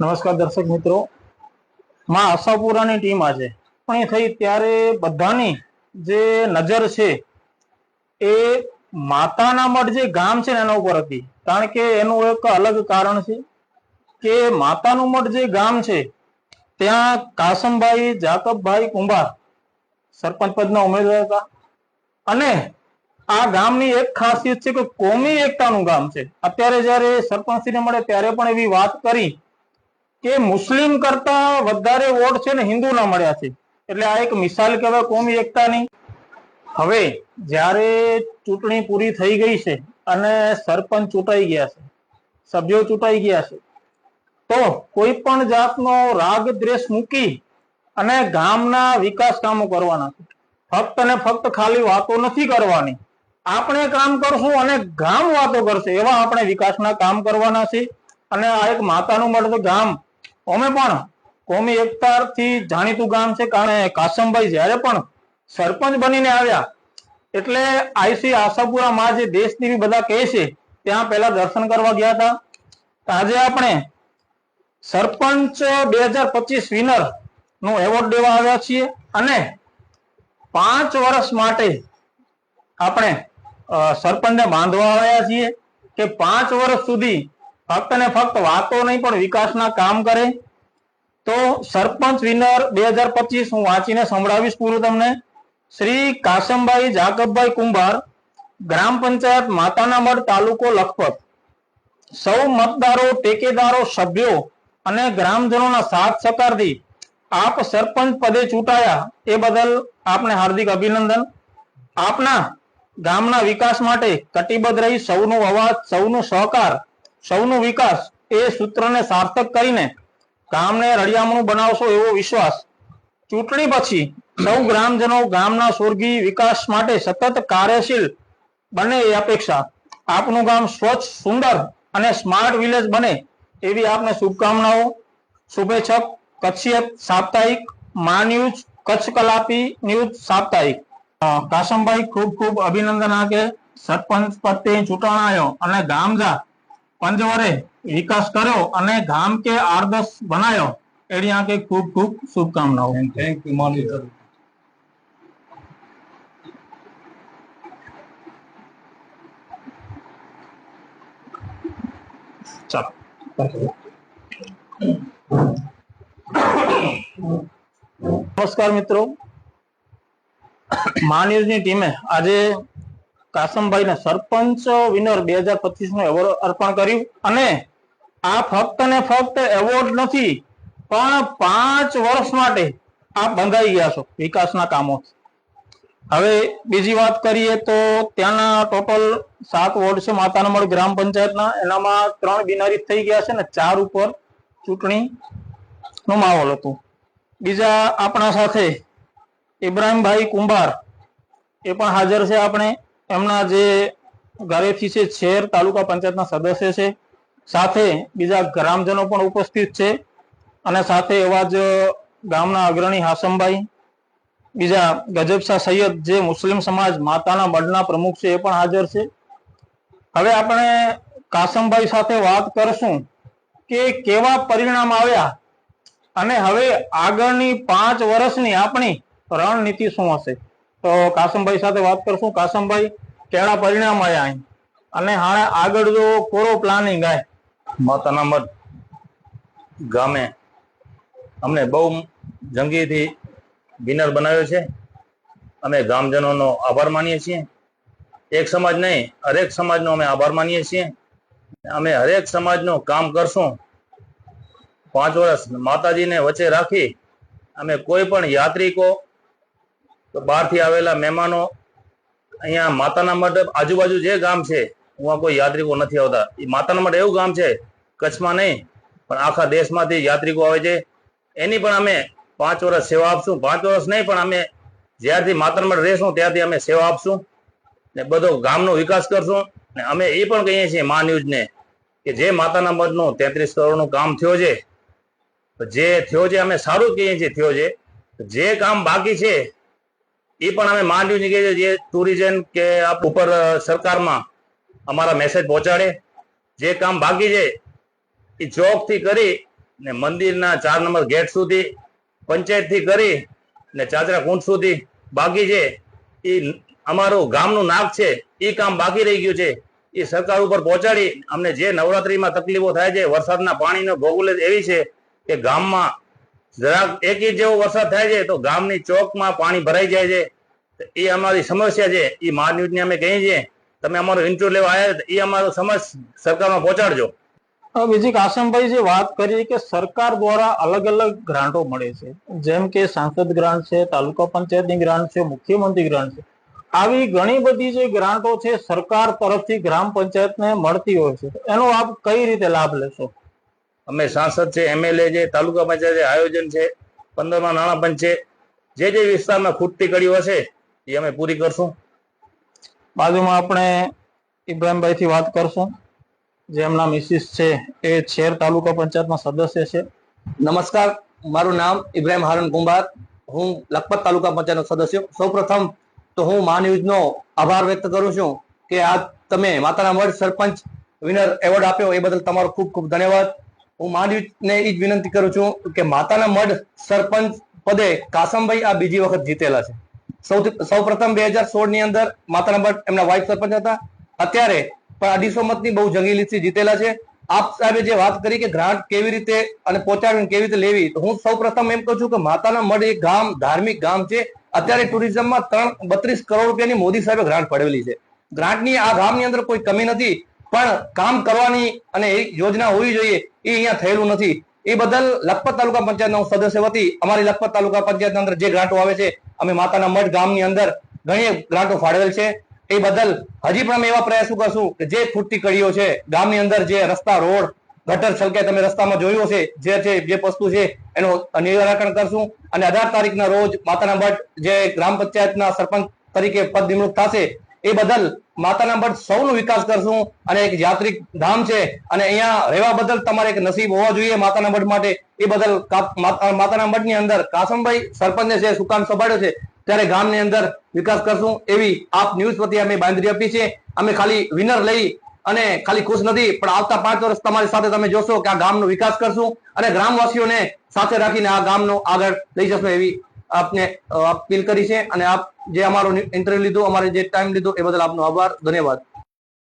નમસ્કાર દર્શક મિત્રો. માં આશાપુરાની ટીમ આજે. પણ એ થઈ ત્યારે બધાની જે નજર છે એ માતાના મઠ જે ગામ છે એના ઉપર હતી. કારણ કે એનું એક અલગ કારણ છે કે માતાનું મઠ જે ગામ છે, ત્યાં કાસમભાઈ, જાકબભાઈ કુંભાર સરપંચ પદના ઉમેદવાર હતા. અને આ ગામની એક ખાસિયત છે કે કોમી એકતાનું ગામ છે. અત્યારે જ્યારે સરપંચશ્રીને મળે ત્યારે પણ એવી વાત કરી કે મુસ્લિમ કરતા વધારે વોટ છે ને હિન્દુના મળ્યા છે. એટલે આ એક મિસાલ કહેવાય કોમી એકતાની હવે જ્યારે ચૂંટણી પૂરી થઈ ગઈ છે અને સરપંચ ચૂંટાઈ ગયા છે, સભ્યો ચૂંટાઈ ગયા છે, તો કોઈ પણ જાતનો રાગ દ્વેષ મૂકી અને ગામના વિકાસ કામો કરવાના છે. ફક્ત ને ફક્ત ખાલી વાતો નથી કરવાની. આપણે કામ કરશું અને ગામ વાતો કરશે. એવા આપણે વિકાસના કામ કરવાના છે. અને આ એક માતાનું મળતું ગામ. અમે પણ કોમી એકતાથી જાણીતું ગામ છે કારણ કાસમભાઈ જ્યારે પણ સરપંચ બનીને આવ્યા, એટલે આઈસી આશાપુરા માં જે દેશદેવી બધા કહે છે, ત્યાં પહેલા દર્શન કરવા ગયા હતા. આજે આપણે સરપંચ બે હજાર પચીસ વિનર નો એવોર્ડ દેવા આવ્યા છીએ અને પાંચ વર્ષ માટે આપણે સરપંચને બાંધવા આવ્યા છીએ કે પાંચ વર્ષ સુધી ફક્ત ને ફક્ત વાતો નહીં પણ વિકાસના કામ કરે. તો સરપંચ વિનર બે હજાર પચીસ હું વાંચીને સંભળાવીશ પૂરું તમને. શ્રી કાસમભાઈ જાકબભાઈ કુંભાર, ગ્રામ પંચાયત માતાના મઢ, તાલુકો લખપત. સૌ મતદારો, ટેકેદારો, સભ્યો અને ગ્રામજનોના સાથ સહકારથી આપ સરપંચ પદે ચૂંટાયા એ બદલ આપને હાર્દિક અભિનંદન. આપના ગામના વિકાસ માટે કટિબદ્ધ રહી સૌનો અવાજ, સૌનો સહકાર, સૌનો વિકાસ એ સૂત્રને સાર્થક કરીને ગામને રળિયામણું બનાવશો એવો વિશ્વાસ. ચૂંટણી પછી સૌ ગ્રામજનો ગામના સ્વર્ગી વિકાસ માટે સતત કાર્યશીલ બને એ અપેક્ષા. આપનું ગામ સ્વચ્છ, સુંદર અને સ્માર્ટ વિલેજ બને એવી આપને શુભકામનાઓ. શુભેચ્છક, કચ્છિયત, સાપ્તાહિક, મા ન્યૂઝ, કચ્છ કલાપી ન્યૂઝ, સાપ્તાહિક. કાસમભાઈ ખૂબ ખૂબ અભિનંદન આગે. સરપંચ પદે ચૂંટાણાયો અને ગામ જા પંચવરે વિકાસ કર્યો અને ગામ કે આદર્શ બનાયો. એની આગે ખૂબ ખૂબ શુભકામનાઓ. થેન્ક યુ માની સર ચાલો. નમસ્કાર મિત્રો. મા ન્યૂઝની ટીમે આજે કાસમભાઈને સરપંચ વિનર બે હજાર પચીસ નો એવોર્ડ અર્પણ કર્યું. અને આ ફક્ત ને ફક્ત એવોર્ડ નથી, પણ પાંચ વર્ષ માટે આપ બંધાઈ ગયા છો વિકાસના કામો. હવે બીજી વાત કરીએ તો ત્યાંના ટોટલ સાત વોર્ડ છે માતાનામઢ ગ્રામ પંચાયતના. એનામાં ત્રણ બિનારી થઈ ગયા છે ને ચાર ઉપર ચૂંટણી નો માહોલ હતો. બીજા આપણા સાથે ઇબ્રાહીમભાઈ કુંભાર, એ પણ હાજર છે આપણે. એમના જે ઘરેથી છે તાલુકા પંચાયતના સદસ્ય છે. સાથે બીજા ગ્રામજનો પણ ઉપસ્થિત છે અને સાથે એવા જ ગામના અગ્રણી હાસમભાઈ, બીજા ગજબશાહ સૈયદ જે મુસ્લિમ સમાજ માતાના મઢના પ્રમુખ છે એ પણ હાજર છે. હવે આપણે કાસમભાઈ સાથે વાત કરશું કે કેવા પરિણામ આવ્યા અને હવે આગળની પાંચ વર્ષની આપણી રણનીતિ શું હશે? તો કાસમભાઈ સાથે વાત કરશું. કાસમભાઈ, કેળા પરિણામ આવ્યા અહીં. અને હાણે આગળ જો કોરો પ્લાનિંગ આય. માતાના મઠ ગામે અમને બહુ જંગીથી વિનર બનાવ્યો છે. અમે ગામજનોનો આભાર માનીએ છીએ. એક સમાજ નહીં, હરેક સમાજનો અમે આભાર માનીએ છીએ. અમે હરેક સમાજનું કામ કરશું. પાંચ વર્ષ માતાજીને વચ્ચે રાખી અમે કોઈ પણ યાત્રિકો કે બહારથી આવેલા મહેમાનો અહીંયા માતાના મઢ આજુબાજુ જે ગામ છે, હું કોઈ યાત્રિકો નથી આવતા. એ માતાના મઢ એવું ગામ છે, કચ્છમાં નહીં, પણ આખા દેશમાંથી યાત્રિકો આવે છે. એની પણ અમે પાંચ વર્ષ સેવા આપશું. પાંચ વર્ષ નહીં, પણ અમે જ્યારથી માતાના મઢ રહેશું, ત્યારથી અમે સેવા આપશું ને બધો ગામનો વિકાસ કરશું ને અમે એ પણ કહીએ છીએ મા ન્યૂઝને કે જે માતાના મઢનું તેત્રીસ કરોડનું કામ થયો છે જે થયો છે, અમે સારું કહીએ છીએ થયો છે. જે કામ બાકી છે એ પણ અમે માંડ્યું છે કે જે ટુરિઝમ કે આપ ઉપર સરકારમાં અમારા મેસેજ પહોંચાડે. જે કામ બાકી છે, એ ચોકથી કરી ને મંદિરના ચાર નંબર ગેટ સુધી પંચાયતથી કરી ને ચાચરા કુંડ સુધી બાકી છે. એ અમારું ગામનું નાક છે, એ કામ બાકી રહી ગયું છે. એ સરકાર ઉપર પહોંચાડી અમને જે નવરાત્રીમાં તકલીફો થાય છે, વરસાદના પાણીનો ભોગવલ એવી છે કે ગામમાં જરાક એક ઇંચ જેવો વરસાદ થાય છે, તો ગામની ચોકમાં પાણી ભરાઈ જાય છે. એ અમારી સમસ્યા છે. એ મા ન્યૂઝને અમે કહીએ છીએ, તમે અમારો ઇન્ટરવ્યુ લેવા આવ્યા એ અમારો સમસ્યા સરકારમાં પહોંચાડજો. બીજી કાસમભાઈ જે વાત કરી કે સરકાર દ્વારા અલગ અલગ ગ્રાન્ટો મળે છે. જેમ કે સાંસદ ગ્રાન્ટ છે, તાલુકા પંચાયતની ગ્રાન્ટ છે, મુખ્યમંત્રી ગ્રાન્ટ છે. આવી ઘણી બધી જે ગ્રાન્ટો છે, સરકાર તરફથી ગ્રામ પંચાયતને મળતી હોય છે. એનો આપ કઈ રીતે લાભ લેશો? અમે સાંસદ છે એમએલએ છે તાલુકા પંચાયત આયોજન છે પંદરમાં નાણાં પંચ છે. જે જે વિસ્તારમાં ખૂટતી કડીઓ હશે એ અમે પૂરી કરશું. બાજુમાં આપણે ઇબ્રાહીમભાઈથી વાત કરશું. જે એમના મિસિસ છે એ છેર તાલુકા પંચાયતના સદસ્ય છે. નમસ્કાર મારું નામ ઇબ્રાહીમ હારૂન કુંભાર. હું લખપત તાલુકા પંચાયતનો સદસ્ય. સૌપ્રથમ તો હું મા ન્યૂઝનો આભાર વ્યક્ત કરું છું કે આ તમે માતાના મઢ સરપંચ વિનર એવોર્ડ આપ્યો. એ બદલ તમારો ખૂબ ખૂબ ધન્યવાદ. હું મા ન્યૂઝને એ જ વિનંતી કરું છું કે માતાના મઢ સરપંચ પદે કાસમભાઈ આ બીજી વખત જીતેલા છે. સૌથી સૌપ્રથમ બે હજાર સોળની અંદર માતાના મઢ એમના વાઇફ સરપંચ હતા. અત્યારે પણ અઢીસો મતની બહુ જંગીલીથી જીતેલા છે. આપ સાહેબે જે વાત કરી કે ગ્રાન્ટ કેવી રીતે અને પહોંચાડવી કેવી રીતે લેવી, તો હું સૌ પ્રથમ એમ કહું છું કે માતાના મઢ એક ગામ, ધાર્મિક ગામ છે. અત્યારે ટુરિઝમમાં ત્રણ બત્રીસ કરોડ રૂપિયાની મોદી સાહેબે ગ્રાન્ટ પડેલી છે. ગ્રાન્ટની આ ગામની અંદર કોઈ કમી નથી. પણ કામ કરવાની અને યોજના હોવી જોઈએ, એ અહીંયા થયેલું નથી. એ બદલ લખપત તાલુકા પંચાયતના હું સદસ્ય વતી અમારી લખપત તાલુકા પંચાયતની અંદર જે ગ્રાન્ટો આવે છે, અમે માતાના મઠ ગામની અંદર ઘણી ગ્રાન્ટો ફાળવેલ છે. એ બદલ હજી પણ અમે એવા પ્રયાસો કરશું કે જે ખૂટતી કડીઓ છે, ગામની અંદર જે રસ્તા, રોડ, ગટર છલકે તમે રસ્તામાં જોયું હશે, જે છે, જે વસ્તુ છે, એનું નિરાકરણ કરશું. અને અઢાર તારીખના રોજ માતાના મઠ જે ગ્રામ પંચાયતના સરપંચ તરીકે પદ નિમણૂક થશે, એ બદલ માતાના મઢ સૌનો વિકાસ કરશું અને એક યાત્રિક ધામ છે અને અહીંયા રહેવા બદલ તમારે એક નસીબ હોવા જોઈએ માતાના મઢ માટે. એ બદલ માતાના મઢની અંદર કાસમભાઈ સરપંચ છે સુકામ સંભાળ્યો છે, ત્યારે ગામની અંદર વિકાસ કરશું એવી આપ ન્યૂઝ પ્રત્યે અમે બાંધરી આપી છે. અમે ખાલી વિનર લઈ અને ખાલી ખુશ નથી, પણ આવતા પાંચ વર્ષ તમારી સાથે તમે જોશો કે આ ગામનો વિકાસ કરશું અને ગ્રામવાસીઓને સાથે રાખીને આ ગામનો આગળ લઈ જશો એવી આપને અપીલ કરી છે અને આપ જે અમારો ઇન્ટરવ્યુ લીધો, અમારે જે ટાઈમ લીધો, એ બદલ આપનો આભાર, ધન્યવાદ.